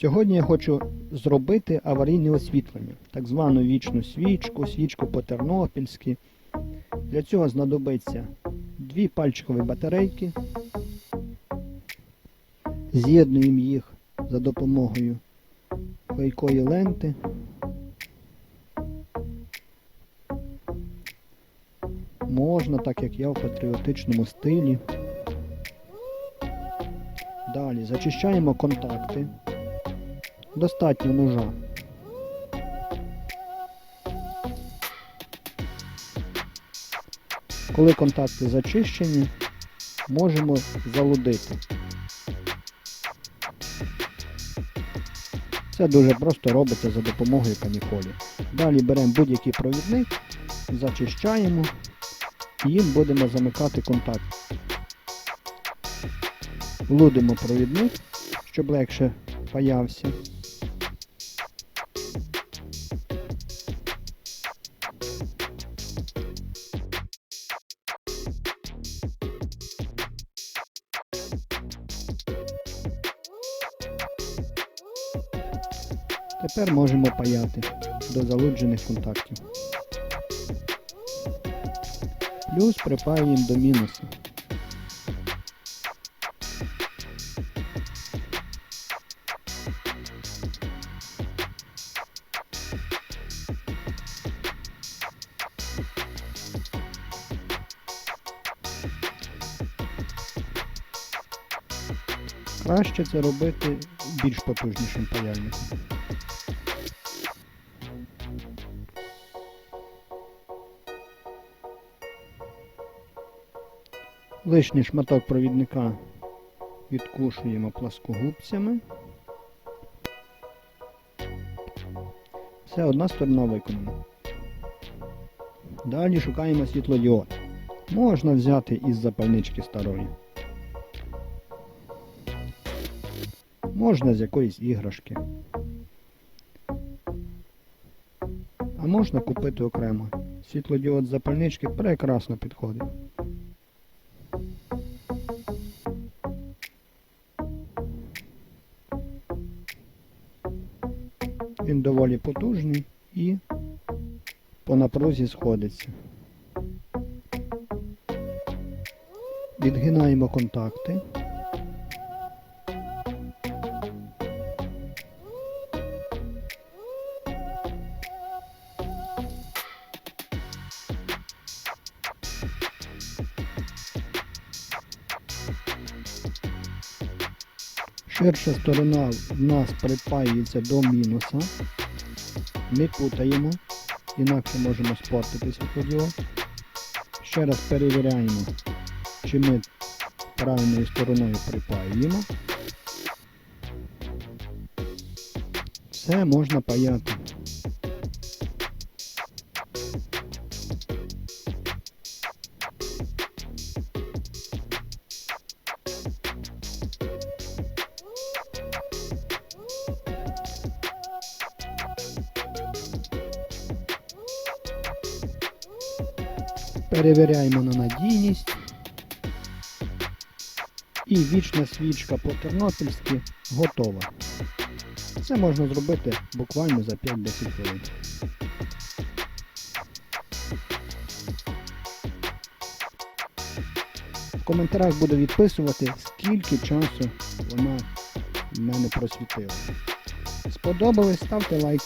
Сьогодні я хочу зробити аварійне освітлення, так звану вічну свічку, свічку по-тернопільськи. Для цього знадобиться дві пальчикові батарейки. З'єднуємо їх за допомогою клейкої ленти. Можна, так як я в патріотичному стилі. Далі зачищаємо контакти. Достатньо ножа. Коли контакти зачищені, можемо залудити. Це дуже просто робиться за допомогою каніколі. Далі беремо будь-який провідник, зачищаємо і їм будемо замикати контакт. Лудимо провідник, щоб легше паявся. Тепер можемо паяти до залуджених контактів. Плюс припаюємо до мінуса. Краще це робити більш потужнішим паяльником. Лишній шматок провідника відкушуємо пласкогубцями. Все, одна сторона виконана. Далі шукаємо світлодіод. Можна взяти із запальнички старої. Можна з якоїсь іграшки. А можна купити окремо. Світлодіод запальнички прекрасно підходить. Він доволі потужний і по напрузі сходиться. Відгинаємо контакти. Ширша сторона в нас припаюється до мінуса. Ми путаємо, інакше можемо спортитися під його. Ще раз перевіряємо, чи ми правильною стороною припаюємо. Все можна паяти. Перевіряємо на надійність. І вічна свічка по-тернопільськи готова. Це можна зробити буквально за 5-10 хвилин. В коментарях буду відписувати, скільки часу вона в мене просвітила. Сподобалось, ставте лайк.